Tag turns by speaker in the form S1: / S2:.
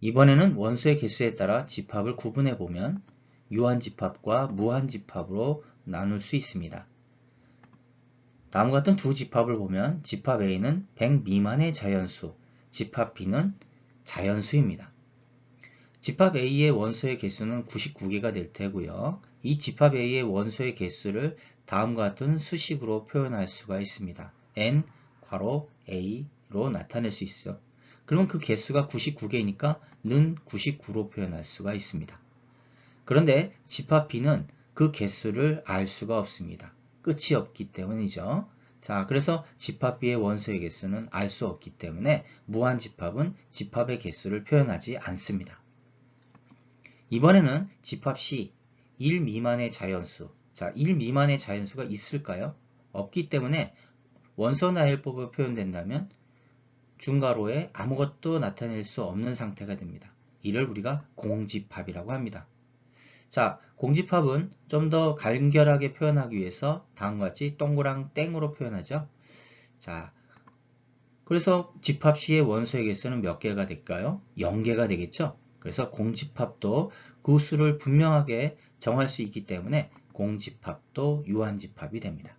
S1: 이번에는 원소의 개수에 따라 집합을 구분해 보면 유한집합과 무한집합으로 나눌 수 있습니다. 다음과 같은 두 집합을 보면 집합 A는 100 미만의 자연수, 집합 B는 자연수입니다. 집합 A의 원소의 개수는 99개가 될 테고요. 이 집합 A의 원소의 개수를 다음과 같은 수식으로 표현할 수가 있습니다. n 괄호 a로 나타낼 수 있어. 그러면 그 개수가 99개니까 는 99로 표현할 수가 있습니다. 그런데 집합 B는 그 개수를 알 수가 없습니다. 끝이 없기 때문이죠. 자, 그래서 집합 B의 원소의 개수는 알 수 없기 때문에 무한 집합은 집합의 개수를 표현하지 않습니다. 이번에는 집합 C, 1 미만의 자연수. 자, 1 미만의 자연수가 있을까요? 없기 때문에 원소 나열법으로 표현된다면 중괄호에 아무것도 나타낼 수 없는 상태가 됩니다. 이를 우리가 공집합이라고 합니다. 자, 공집합은 좀 더 간결하게 표현하기 위해서 다음과 같이 동그랑 땡으로 표현하죠. 자, 그래서 집합 시의 원소의 개수는 몇 개가 될까요? 0개가 되겠죠. 그래서 공집합도 그 수를 분명하게 정할 수 있기 때문에 공집합도 유한집합이 됩니다.